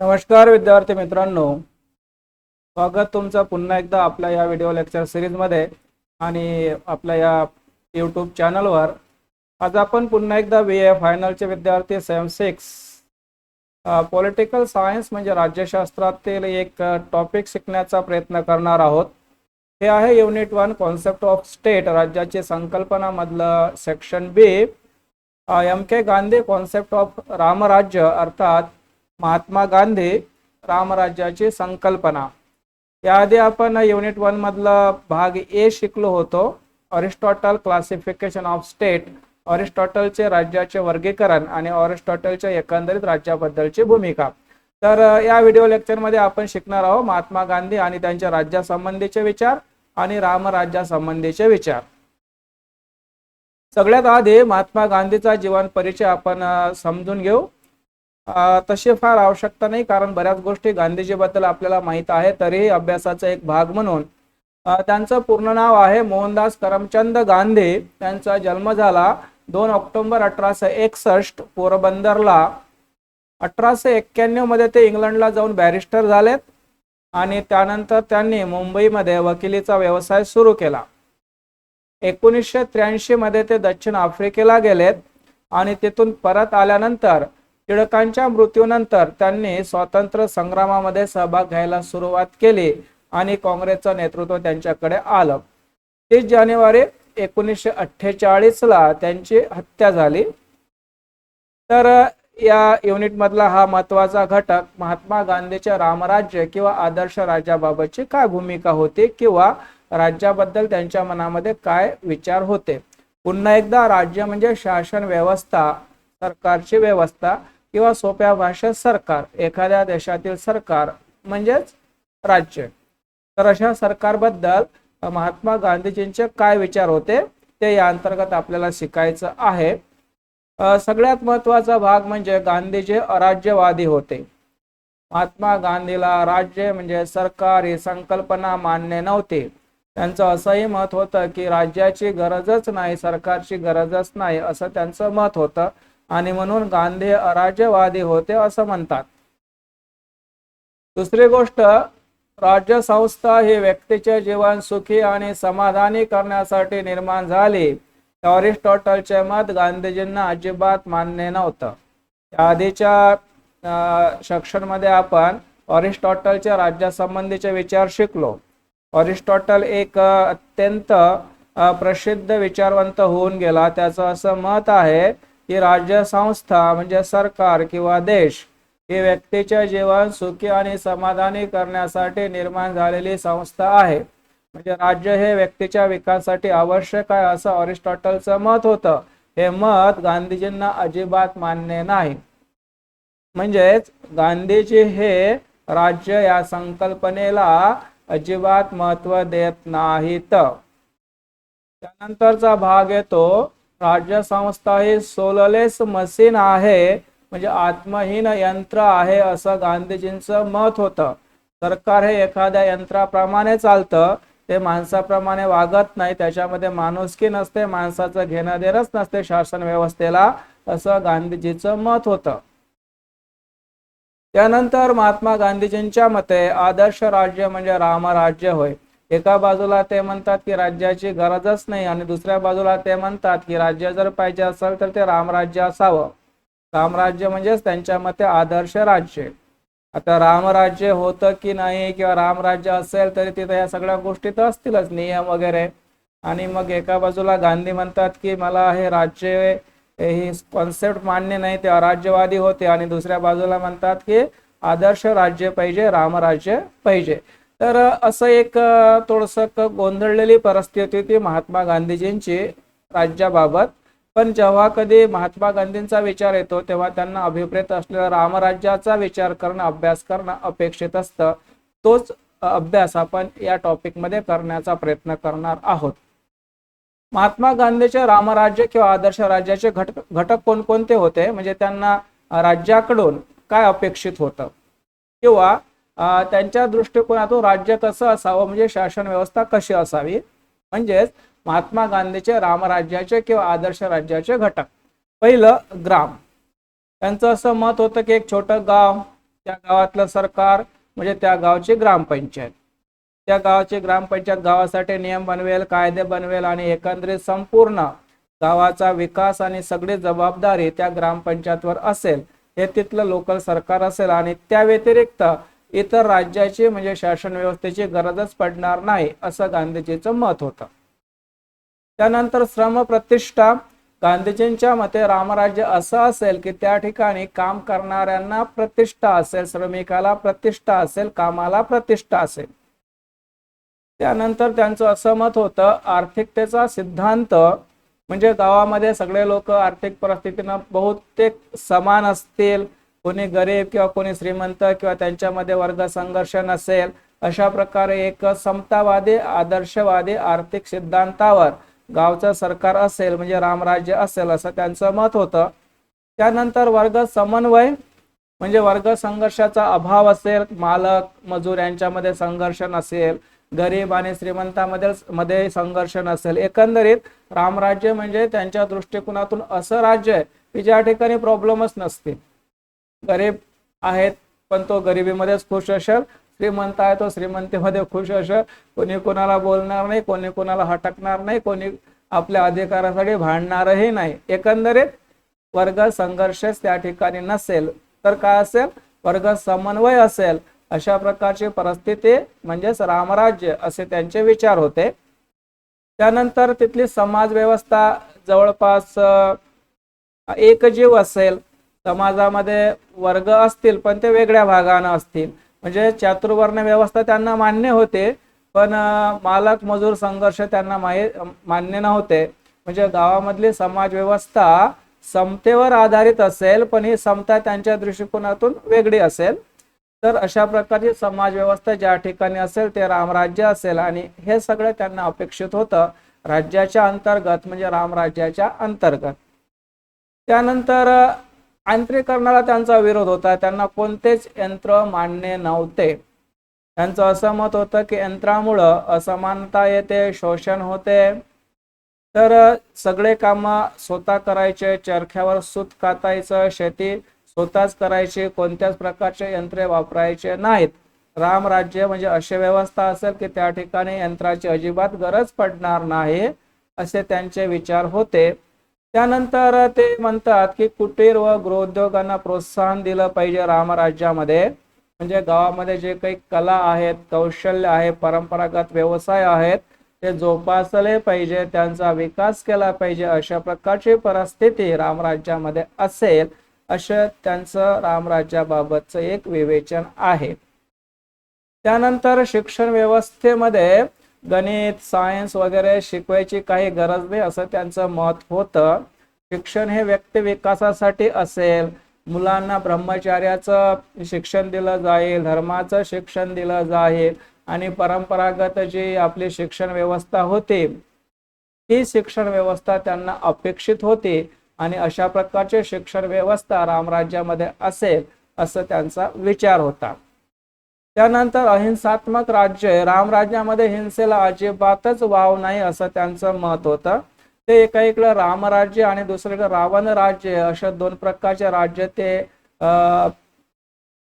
नमस्कार विद्यार्थी मित्रांनो. स्वागत तुमचं पुन्हा एकदा आपल्या या व्हिडिओ लेक्चर सिरीजमध्ये आणि आपल्या या यूट्यूब चॅनलवर आज आपण पुन्हा एकदा बी ए फायनलचे विद्यार्थी सेम सिक्स पॉलिटिकल सायन्स म्हणजे राज्यशास्त्रातील एक टॉपिक शिकण्याचा प्रयत्न करणार आहोत. हे आहे unit one concept of state राज्याची संकल्पनामधलं section B M K Gandhi concept of Ramrajya अर्थात महात्मा गांधी रामराज्याची संकल्पना. याआधी आपण युनिट वन मधला भाग ए शिकलो होतो ऑरिस्टॉटल क्लासिफिकेशन ऑफ स्टेट ऑरिस्टॉटलचे राज्याचे वर्गीकरण आणि ऑरिस्टॉटलच्या एकंदरीत राज्याबद्दलची भूमिका. तर या व्हिडिओ लेक्चरमध्ये आपण शिकणार आहोत महात्मा गांधी आणि त्यांच्या राज्यासंबंधीचे विचार आणि रामराज्यासंबंधीचे विचार. सगळ्यात आधी महात्मा गांधीचा जीवन परिचय आपण समजून घेऊ. तसे तशी फार आवश्यकता नाही कारण बऱ्याच गोष्टी गांधीजीबद्दल आपल्याला माहीत आहे तरीही अभ्यासाचा एक भाग म्हणून. त्यांचं पूर्ण नाव आहे मोहनदास करमचंद गांधी. त्यांचा जन्म झाला दोन ऑक्टोबर अठराशे एकसष्ट पोरबंदरला. अठराशे एक्क्याण्णवमध्ये ते इंग्लंडला जाऊन बॅरिस्टर झालेत आणि त्यानंतर त्यांनी मुंबईमध्ये वकिलीचा व्यवसाय सुरू केला. एकोणीसशे त्र्याऐंशी मध्ये ते दक्षिण आफ्रिकेला गेलेत आणि तिथून परत आल्यानंतर टिळकांच्या मृत्यूनंतर त्यांनी स्वातंत्र्य संग्रामामध्ये सहभाग घ्यायला सुरुवात केली आणि काँग्रेसचं नेतृत्व त्यांच्याकडे आलं. तीस जानेवारी एकोणीसशे अठ्ठेचाळीस ला त्यांची हत्या झाली. तर या युनिटमधला हा महत्त्वाचा घटक महात्मा गांधीच्या रामराज्य किंवा आदर्श राज्याबाबतची काय भूमिका होती किंवा राज्याबद्दल त्यांच्या मनामध्ये काय विचार होते? पुन्हा एकदा राज्य म्हणजे शासन व्यवस्था सरकारची व्यवस्था किंवा सोप्या भाषेत सरकार एखाद्या देशातील सरकार म्हणजेच राज्य. तर अशा सरकारबद्दल महात्मा गांधीजींचे काय विचार होते ते या अंतर्गत आपल्याला शिकायचं आहे. सगळ्यात महत्त्वाचा भाग म्हणजे गांधीजी अराज्यवादी होते. महात्मा गांधीला राज्य म्हणजे सरकार ही संकल्पना मान्य नव्हती. त्यांचं असंही मत होतं की राज्याची गरजच नाही सरकारची गरजच नाही असं त्यांचं मत होतं. आणि म्हणून गांधी अराज्यवादी होते असं म्हणतात. दुसरी गोष्ट राज्य संस्था ही व्यक्तीचे जीवन सुखी आणि समाधानी करण्यासाठी निर्माण झाली. अरिस्टॉटलचे मत गांधीजींना अजिबात मान्य नव्हतं. या आधीच्या सेक्शनमध्ये आपण अरिस्टॉटलच्या राज्यासंबंधीचे विचार शिकलो. अरिस्टॉटल एक अत्यंत प्रसिद्ध विचारवंत होऊन गेला. त्याचं असं मत आहे की राज्य संस्था म्हणजे सरकार किंवा देश ही व्यक्तीचे जीवन सुखी आणि समाधानी करण्यासाठी निर्माण झालेली संस्था आहे. म्हणजे राज्य हे व्यक्तीच्या विकासासाठी आवश्यक आहे असं ऑरिस्टॉटलचं मत होतं. हे मत गांधीजींना अजिबात मान्य नाही. म्हणजेच गांधीजी हे राज्य या संकल्पनेला अजिबात महत्त्व देत नाहीत. त्यानंतरचा भाग येतो राज्य संस्था ही सोललेस मशीन आहे म्हणजे आत्महीन यंत्र आहे असं गांधीजींचं मत होतं. सरकार हे एखाद्या यंत्राप्रमाणे चालतं ते माणसाप्रमाणे वागत नाही त्याच्यामध्ये माणुसकी नसते माणसाचं घेणं देणंच नसते शासन व्यवस्थेला असं गांधीजीचं मत होतं. त्यानंतर महात्मा गांधीजींच्या मते आदर्श राज्य म्हणजे रामराज्य होय. एका बाजूला ते म्हणतात की राज्याची गरजच नाही आणि दुसऱ्या बाजूला ते म्हणतात की राज्य जर पाहिजे असेल तर ते रामराज्य असावं. रामराज्य म्हणजेच त्यांच्या मते आदर्श राज्य. आता रामराज्य होतं की नाही किंवा रामराज्य असेल तरी तिथं या सगळ्या गोष्टी तर असतीलच नियम वगैरे. आणि मग एका बाजूला गांधी म्हणतात की मला हे राज्य ही कॉन्सेप्ट मान्य नाही ते अराज्यवादी होते. आणि दुसऱ्या बाजूला म्हणतात की आदर्श राज्य पाहिजे रामराज्य पाहिजे. तर असं एक थोडंसं गोंधळलेली परिस्थिती होती महात्मा गांधीजींची राज्याबाबत. पण जेव्हा कधी महात्मा गांधींचा विचार येतो तेव्हा त्यांना अभिप्रेत असलेला रामराज्याचा विचार करणं अभ्यास करणं अपेक्षित असतं. तोच अभ्यास आपण या टॉपिकमध्ये करण्याचा प्रयत्न करणार आहोत. महात्मा गांधीचे रामराज्य किंवा आदर्श राज्याचे घटक घटक कोणकोणते होते? म्हणजे त्यांना राज्याकडून काय अपेक्षित होतं? किंवा त्यांच्या दृष्टिकोनातून राज्य कसं असावं म्हणजे शासन व्यवस्था कशी असावी म्हणजेच महात्मा गांधीचे रामराज्याचे किंवा आदर्श राज्याचे घटक. पहिलं ग्राम. त्यांचं असं मत होतं की एक छोटं गाव त्या गावातलं सरकार म्हणजे त्या गावची ग्रामपंचायत. त्या गावाची ग्रामपंचायत गावासाठी नियम बनवेल कायदे बनवेल आणि एकंदरीत संपूर्ण गावाचा विकास आणि सगळी जबाबदारी त्या ग्रामपंचायतवर असेल. हे तिथलं लोकल सरकार असेल आणि त्या व्यतिरिक्त इतर राज्याची म्हणजे शासन व्यवस्थेची गरजच पडणार नाही असं गांधीजीचं मत होतं. त्यानंतर श्रम प्रतिष्ठा गांधीजींच्या मते रामराज्य असं असेल की त्या ठिकाणी काम करणाऱ्यांना प्रतिष्ठा असेल श्रमिकाला प्रतिष्ठा असेल कामाला प्रतिष्ठा असेल. त्यानंतर त्यांचं असं मत होतं आर्थिकतेचा सिद्धांत म्हणजे गावामध्ये सगळे लोक आर्थिक परिस्थितीनं बहुतेक समान असतील कोणी गरीब किंवा कोणी श्रीमंत किंवा त्यांच्यामध्ये वर्ग संघर्ष नसेल अशा प्रकारे एक समतावादी आदर्शवादी आर्थिक सिद्धांतावर गावचं सरकार असेल म्हणजे रामराज्य असेल असं त्यांचं मत होतं. त्यानंतर वर्ग समन्वय म्हणजे वर्ग संघर्षाचा अभाव असेल मालक मजूर यांच्यामध्ये संघर्ष नसेल गरीब आणि श्रीमंतामध्ये मध्ये संघर्ष नसेल. एकंदरीत रामराज्य म्हणजे त्यांच्या दृष्टिकोनातून असं राज्य आहे की ज्या ठिकाणी प्रॉब्लेमच नसतील. गरीब आहेत पण तो गरिबीमध्येच खुश असेल. श्रीमंत आहे तो श्रीमंतीमध्ये खुश असेल. कोणी कोणाला बोलणार नाही कोणी कोणाला हटकणार नाही कोणी आपल्या अधिकारासाठी भांडणारही नाही. एकंदरीत वर्ग संघर्षच त्या ठिकाणी नसेल तर काय असेल? वर्ग समन्वय असेल. अशा प्रकारची परिस्थिती म्हणजेच रामराज्य असे त्यांचे विचार होते. त्यानंतर तिथली समाज व्यवस्था जवळपास एकजीव असेल. समाजामध्ये वर्ग असतील पण ते वेगळ्या भागानं असतील. म्हणजे चातुर्वर्ण व्यवस्था त्यांना मान्य होते पण मालक मजूर संघर्ष त्यांना मान्य नव्हते. म्हणजे गावामधली समाज व्यवस्था समतेवर आधारित असेल पण ही समता त्यांच्या दृष्टिकोनातून वेगळी असेल. तर अशा प्रकारची समाज व्यवस्था ज्या ठिकाणी असेल ते रामराज्य असेल आणि हे सगळं त्यांना अपेक्षित होतं राज्याच्या अंतर्गत म्हणजे रामराज्याच्या अंतर्गत. त्यानंतर आंतरीकरणाला त्यांचा विरोध होता. त्यांना कोणतेच यंत्र मान्य नव्हते. त्यांचं असं मत होतं की यंत्रामुळं असमानता येते शोषण होते. तर सगळे काम स्वतः करायचे चरख्यावर सूत कातायचं शेती स्वतःच करायची कोणत्याच प्रकारचे यंत्रे वापरायचे नाहीत. रामराज्य म्हणजे अशी व्यवस्था असेल की त्या ठिकाणी यंत्राची अजिबात गरज पडणार नाही असे त्यांचे विचार होते. त्यानंतर ते म्हणतात की कुटीर व गृहोद्योगांना प्रोत्साहन दिलं पाहिजे रामराज्यामध्ये. म्हणजे गावामध्ये जे काही कला आहेत कौशल्य आहे परंपरागत व्यवसाय आहेत ते जोपासले पाहिजे त्यांचा विकास केला पाहिजे अशा प्रकारची परिस्थिती रामराज्यामध्ये असेल असं त्यांचं रामराज्याबाबतचं एक विवेचन आहे. त्यानंतर शिक्षण व्यवस्थेमध्ये गणित सायन्स वगैरे शिकवायची काही गरज नाही असं त्यांचं मत होतं. शिक्षण हे व्यक्ती विकासासाठी असेल. मुलांना ब्रह्मचार्याचं शिक्षण दिलं जाईल धर्माचं शिक्षण दिलं जाईल आणि परंपरागत जी आपली शिक्षण व्यवस्था होती ती शिक्षण व्यवस्था त्यांना अपेक्षित होती आणि अशा प्रकारची शिक्षण व्यवस्था रामराज्यामध्ये असेल असं त्यांचा विचार होता. त्यानंतर अहिंसात्मक राज्य रामराज्यामध्ये हिंसेला अजिबातच वाव नाही असं त्यांचं मत होतं. ते एका इकडं रामराज्य आणि दुसरीकडे रावण राज्य अशा दोन प्रकारचे राज्य ते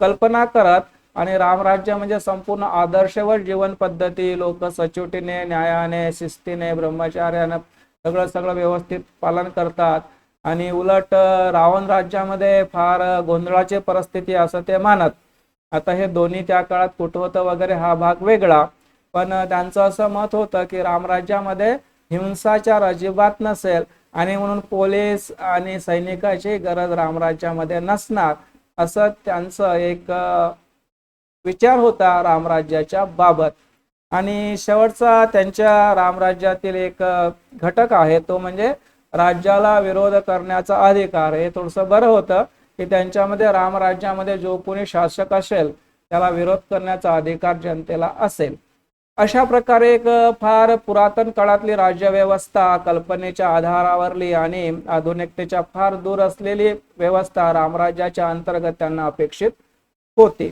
कल्पना करत आणि रामराज्य म्हणजे संपूर्ण आदर्शवर जीवन पद्धती लोक सचोटीने न्यायाने शिस्तीने ब्रह्मचार्याने सगळं सगळं व्यवस्थित पालन करतात. आणि उलट रावण राज्यामध्ये फार गोंधळाची परिस्थिती असं ते मानत. आता हे दोन्ही त्या काळात कुठं होतं वगैरे हा भाग वेगळा पण त्यांचं असं मत होतं की रामराज्यामध्ये हिंसाचार अजिबात नसेल आणि म्हणून पोलीस आणि सैनिकाची गरज रामराज्यामध्ये नसणार असं त्यांचं एक विचार होता रामराज्याच्या बाबत. आणि शेवटचा त्यांच्या रामराज्यातील एक घटक आहे तो म्हणजे राज्याला विरोध करण्याचा अधिकार हे थोडंसं बरं होतं. की त्यांच्यामध्ये रामराज्यामध्ये जो कोणी शासक असेल त्याला विरोध करण्याचा अधिकार जनतेला असेल. अशा प्रकारे एक फार पुरातन काळातली राज्यव्यवस्था कल्पनेच्या आधारावरली आणि आधुनिकतेच्या फार दूर असलेली व्यवस्था रामराज्याच्या अंतर्गत त्यांना अपेक्षित होती.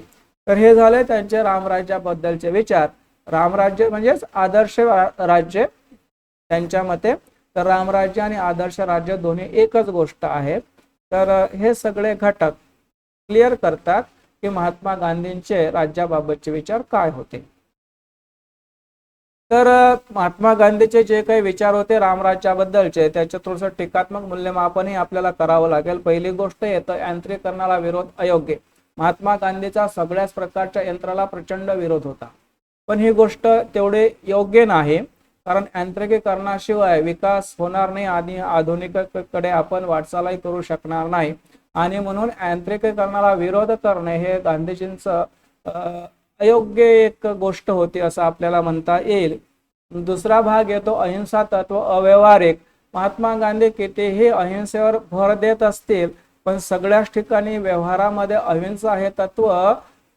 तर हे झाले त्यांचे रामराज्याबद्दलचे विचार. रामराज्य म्हणजेच आदर्श राज्य त्यांच्या मते. तर रामराज्य आणि आदर्श राज्य दोन्ही एकच गोष्ट आहे. तर हे सगळे घटक क्लिअर करतात की महात्मा गांधींचे राज्याबाबतचे विचार काय होते. तर महात्मा गांधीचे जे काही विचार होते रामराज्याबद्दलचे त्याच्या थोडंसं टीकात्मक मूल्यमापनही आपल्याला करावं लागेल. पहिली गोष्ट येतं यांत्रिकरणाला विरोध अयोग्य. महात्मा गांधीचा सगळ्याच प्रकारच्या यंत्राला प्रचंड विरोध होता. पण ही गोष्ट तेवढे योग्य नाही. कारण यांत्रिकीकरणाशिवाय विकास होणार नाही आणि आधुनिककडे आपण वाटचालही करू शकणार नाही. आणि म्हणून यांत्रिकीकरणाला विरोध करणे हे गांधीजींचं अयोग्य एक गोष्ट होती असं आपल्याला म्हणता येईल. दुसरा भाग येतो अहिंसा तत्व अव्यवहारिक. महात्मा गांधी कितीही अहिंसेवर भर देत असतील पण सगळ्याच ठिकाणी व्यवहारामध्ये अहिंसा हे तत्व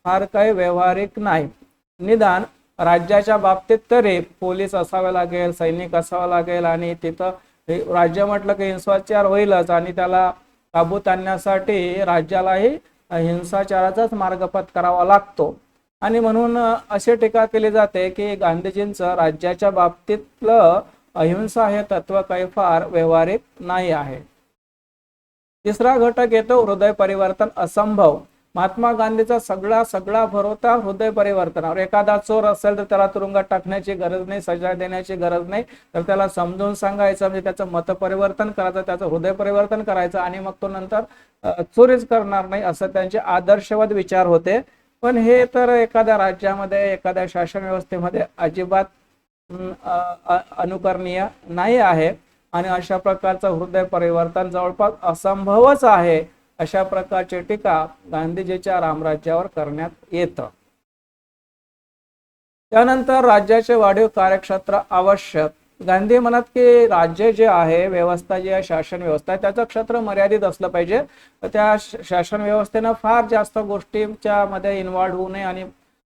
फार काही व्यवहारिक नाही. निदान राज्याच्या बाबतीत तरी पोलीस असावे लागेल सैनिक असावं लागेल आणि तिथं राज्य म्हटलं की हिंसाचार होईलच आणि त्याला काबूत आणण्यासाठी राज्यालाही हिंसाचाराचाच मार्गपत करावा लागतो. आणि म्हणून अशी टीका केली जाते की गांधीजींचं राज्याच्या बाबतीतलं अहिंसा हे तत्व काही फार व्यवहारिक नाही आहे. तिसरा घटक येतो हृदय परिवर्तन असंभव. महात्मा गांधीचा सगळा सगळा भर होता हृदय परिवर्तनावर एखादा चोर असेल तर त्याला तुरुंगात टाकण्याची गरज नाही सजा देण्याची गरज नाही. तर त्याला समजून सांगायचं म्हणजे त्याचं मत परिवर्तन करायचं त्याचं हृदय परिवर्तन करायचं आणि मग तो नंतर चोरीच करणार नाही असं त्यांचे आदर्शवाद विचार होते. पण हे तर एखाद्या राज्यामध्ये एखाद्या शासन व्यवस्थेमध्ये अजिबात अनुकरणीय नाही आहे. आणि अशा प्रकारचं हृदय परिवर्तन जवळपास असंभवच आहे. अशा प्रकारची टीका गांधीजीच्या रामराज्यावर करण्यात येतं. त्यानंतर राज्याचे वाढीव कार्यक्षेत्र आवश्यक. गांधी म्हणत की राज्य जे आहे व्यवस्था जी आहे शासन व्यवस्था आहे त्याचं क्षेत्र मर्यादित असलं पाहिजे. तर त्या शासन व्यवस्थेनं फार जास्त गोष्टींच्या मध्ये इन्व्हॉल्व्ह होऊ नये आणि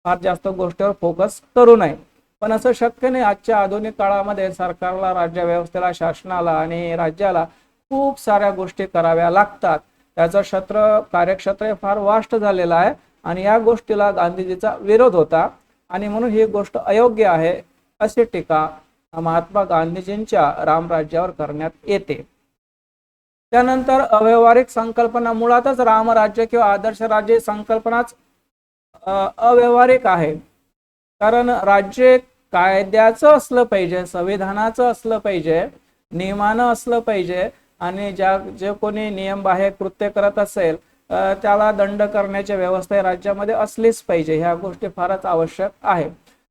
फार जास्त गोष्टीवर फोकस करू नये. पण असं शक्य नाही आजच्या आधुनिक काळामध्ये सरकारला राज्य व्यवस्थेला शासनाला आणि राज्याला खूप साऱ्या गोष्टी कराव्या लागतात. त्याचं क्षेत्र कार्यक्षेत्र हे फार वास्ट झालेलं आहे. आणि या गोष्टीला गांधीजीचा विरोध होता. आणि म्हणून ही गोष्ट अयोग्य आहे अशी टीका महात्मा गांधीजींच्या रामराज्यावर करण्यात येते. त्यानंतर अव्यवहारिक संकल्पना मुळातच रामराज्य किंवा आदर्श राज्य संकल्पनाच अव्यवहारिक आहे. कारण राज्य कायद्याचं असलं पाहिजे संविधानाचं असलं पाहिजे नियमानं असलं पाहिजे आणि ज्या जे कोणी नियमबाह्य कृत्य करत असेल त्याला दंड करण्याची व्यवस्था राज्यामध्ये असलीच पाहिजे ह्या गोष्टी फारच आवश्यक आहे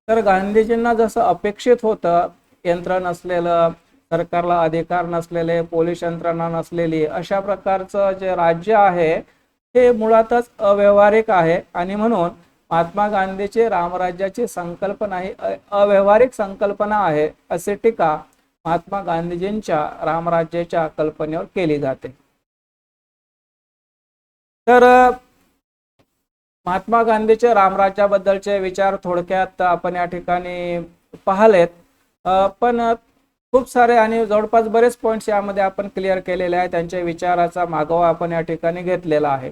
तर गांधीजींना जसं अपेक्षित होतं यंत्र नसलेलं सरकारला अधिकार नसलेले पोलीस यंत्रणा नसलेली अशा प्रकारचं जे राज्य आहे हे मुळातच अव्यवहारिक आहे. आणि म्हणून महात्मा गांधीची रामराज्याची संकल्पना ही अ- अव्यवहारिक संकल्पना आहे असे टीका महात्मा गांधीजींच्या रामराज्याच्या कल्पनेवर केली जाते. तर महात्मा गांधीचे रामराज्याबद्दलचे विचार थोडक्यात आपण या ठिकाणी पाहलेत. पण खूप सारे आणि जवळपास बरेच पॉईंट्स यामध्ये आपण क्लिअर केलेले आहे त्यांच्या विचाराचा मागोवा आपण या ठिकाणी घेतलेला आहे.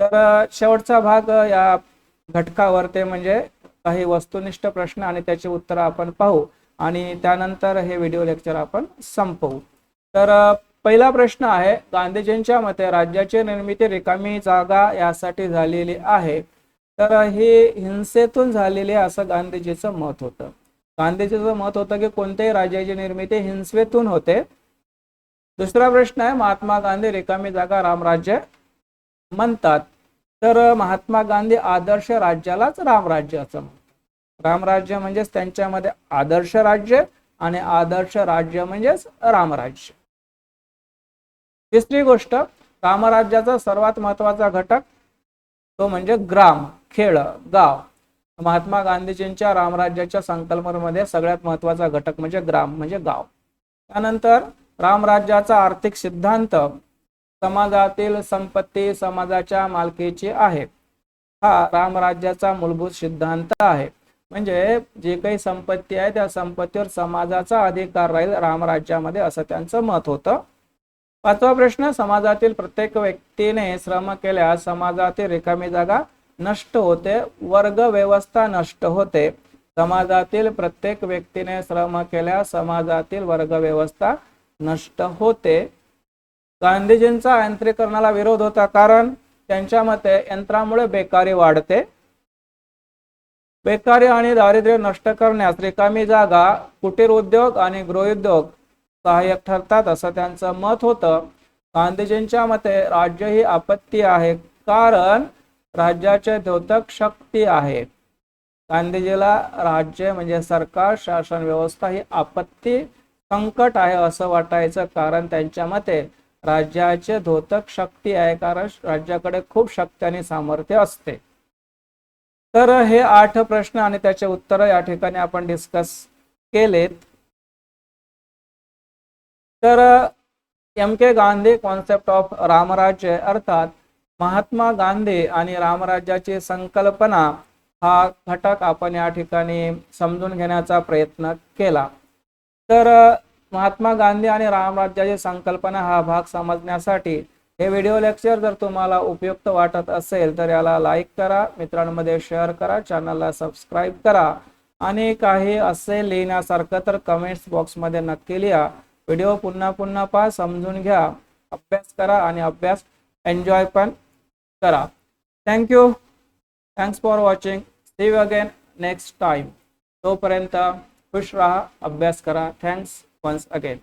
तर शेवटचा भाग या घटकावर ते म्हणजे काही वस्तुनिष्ठ प्रश्न आणि त्याची उत्तरं आपण पाहू. आणि त्यानंतर हे व्हिडिओ लेक्चर आपण संपवू. तर पहिला प्रश्न आहे गांधीजींच्या मते राज्याची निर्मिती रिकामी जागा यासाठी झालेली आहे. तर हे हिंसेतून झालेली असं गांधीजीचं मत होतं. गांधीजीचं मत होतं की कोणत्याही राज्याची निर्मिती हिंसेतून होते. दुसरा प्रश्न आहे महात्मा गांधी रिकामी जागा रामराज्य म्हणतात. तर महात्मा गांधी आदर्श राज्यालाच रामराज्य असं म्हणतात. रामराज्य म्हणजेच त्यांच्यामध्ये आदर्श राज्य आणि आदर्श राज्य म्हणजेच रामराज्य. तिसरी गोष्ट रामराज्याचा सर्वात महत्त्वाचा घटक तो म्हणजे ग्राम खेळ गाव. महात्मा गांधीजींच्या रामराज्याच्या संकल्पनेमध्ये सगळ्यात महत्त्वाचा घटक म्हणजे ग्राम म्हणजे गाव. त्यानंतर रामराज्याचा आर्थिक सिद्धांत समाजातील संपत्ती समाजाच्या मालकीची आहे. हा रामराज्याचा मूलभूत सिद्धांत आहे. म्हणजे जे काही संपत्ती आहे त्या संपत्तीवर समाजाचा अधिकार राहील रामराज्यामध्ये असं त्यांचं मत होतं. पाचवा प्रश्न समाजातील प्रत्येक व्यक्तीने श्रम केल्यास समाजातील रिकामी जागा नष्ट होते वर्ग व्यवस्था नष्ट होते. समाजातील प्रत्येक व्यक्तीने श्रम केल्यास समाजातील वर्ग व्यवस्था नष्ट होते. गांधीजींचा यांत्रिकरणाला विरोध होता कारण त्यांच्या मते यंत्रामुळे बेकारी वाढते. बेकारी आणि दारिद्र्य नष्ट करण्यास रिकामी जागा कुटीर उद्योग आणि गृहउद्योग सहाय्यक ठरतात असं त्यांचं मत होतं. गांधीजींच्या मते राज्य ही आपत्ती आहे कारण राज्याचे द्योतक शक्ती आहे. गांधीजीला राज्य म्हणजे सरकार शासन व्यवस्था ही आपत्ती संकट आहे असं वाटायचं कारण त्यांच्या मते राज्याचे धोतक शक्ती आहे कारण राज्याकडे खूप शक्ती आणि सामर्थ्य असते. तर हे आठ प्रश्न आणि त्याचे उत्तर या ठिकाणी आपण डिस्कस केलेत. तर M K Gandhi concept of Ramrajya अर्थात महात्मा गांधी आणि रामराज्याची संकल्पना हा घटक आपण या ठिकाणी समजून घेण्याचा प्रयत्न केला. तर महात्मा गांधी आणि रामराज्याची संकल्पना हा भाग समजण्यासाठी हे व्हिडिओ लेक्चर जर तुम्हाला उपयुक्त वाटत असेल तर याला लाईक करा मित्रांमध्ये शेअर करा चॅनलला सबस्क्राईब करा. आणि काही असे लिहिण्यासारखं तर कमेंट्स बॉक्समध्ये नक्की लिहा. व्हिडिओ पुन्हा पुन्हा पहा समजून घ्या. अभ्यास करा आणि अभ्यास एन्जॉय पण करा. Thank you thanks for watching see again next time तोपर्यंत खुश राहा अभ्यास करा. Thanks once again